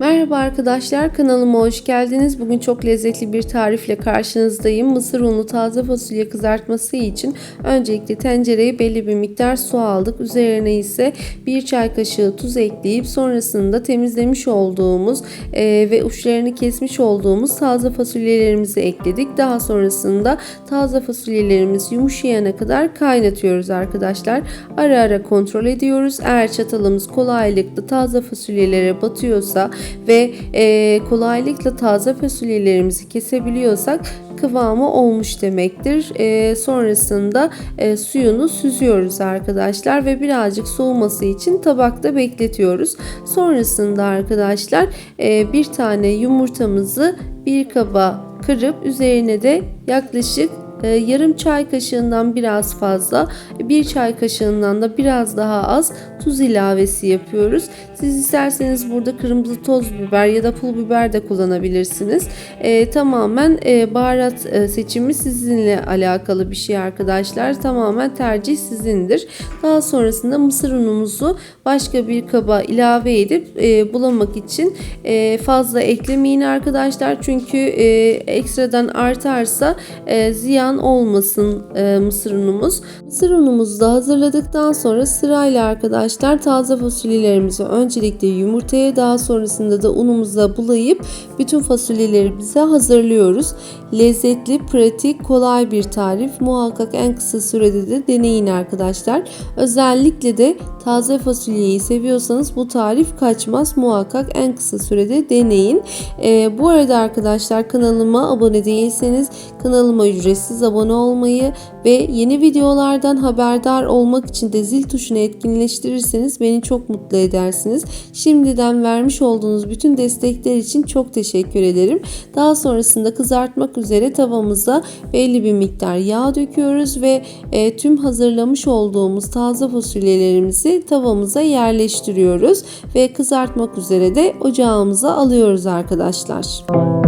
Merhaba arkadaşlar kanalıma hoş geldiniz. Bugün çok lezzetli bir tarifle karşınızdayım. Mısır unlu taze fasulye kızartması için öncelikle tencereye belli bir miktar su aldık. Üzerine ise bir çay kaşığı tuz ekleyip sonrasında temizlemiş olduğumuz e, ve uçlarını kesmiş olduğumuz taze fasulyelerimizi ekledik. Daha sonrasında taze fasulyelerimiz yumuşayana kadar kaynatıyoruz arkadaşlar. Ara ara kontrol ediyoruz. Eğer çatalımız kolaylıkla taze fasulyelere batıyorsa ve e, kolaylıkla taze fasulyelerimizi kesebiliyorsak kıvamı olmuş demektir. E, sonrasında e, suyunu süzüyoruz arkadaşlar ve birazcık soğuması için tabakta bekletiyoruz. Sonrasında arkadaşlar e, bir tane yumurtamızı bir kaba kırıp üzerine de yaklaşık yarım çay kaşığından biraz fazla, bir çay kaşığından da biraz daha az tuz ilavesi yapıyoruz. Siz isterseniz burada kırmızı toz biber ya da pul biber de kullanabilirsiniz. E, tamamen e, baharat e, seçimi sizinle alakalı bir şey arkadaşlar. Tamamen tercih sizindir. Daha sonrasında mısır unumuzu başka bir kaba ilave edip e, bulamak için e, fazla eklemeyin arkadaşlar. Çünkü e, ekstradan artarsa e, ziyan olmasın e, mısır unumuz. Mısır unumuzu da hazırladıktan sonra sırayla arkadaşlar taze fasulyelerimizi öncelikle yumurtaya daha sonrasında da unumuza bulayıp bütün fasulyelerimizi hazırlıyoruz. Lezzetli, pratik, kolay bir tarif. Muhakkak en kısa sürede de deneyin arkadaşlar. Özellikle de taze fasulyeyi seviyorsanız bu tarif kaçmaz. Muhakkak en kısa sürede deneyin. Ee, bu arada arkadaşlar kanalıma abone değilseniz kanalıma ücretsiz abone olmayı ve yeni videolardan haberdar olmak için de zil tuşunu etkinleştirirseniz beni çok mutlu edersiniz. Şimdiden vermiş olduğunuz bütün destekler için çok teşekkür ederim. Daha sonrasında kızartmak üzere tavamıza belli bir miktar yağ döküyoruz ve e, tüm hazırlamış olduğumuz taze fasulyelerimizi tavamıza yerleştiriyoruz ve kızartmak üzere de ocağımıza alıyoruz arkadaşlar.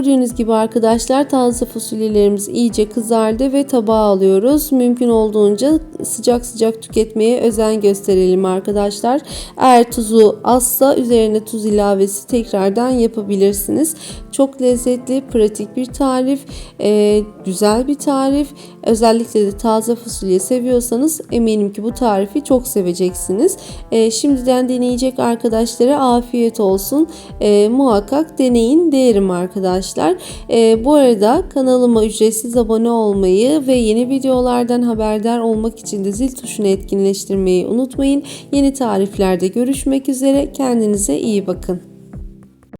Gördüğünüz gibi arkadaşlar taze fasulyelerimiz iyice kızardı ve tabağa alıyoruz. Mümkün olduğunca sıcak sıcak tüketmeye özen gösterelim arkadaşlar. Eğer tuzu azsa üzerine tuz ilavesi tekrardan yapabilirsiniz. Çok lezzetli, pratik bir tarif, e, güzel bir tarif. Özellikle de taze fasulye seviyorsanız eminim ki bu tarifi çok seveceksiniz. E, şimdiden deneyecek arkadaşlara afiyet olsun. E, muhakkak deneyin derim arkadaşlar. E, bu arada kanalıma ücretsiz abone olmayı ve yeni videolardan haberdar olmak için de zil tuşunu etkinleştirmeyi unutmayın. Yeni tariflerde görüşmek üzere. Kendinize iyi bakın.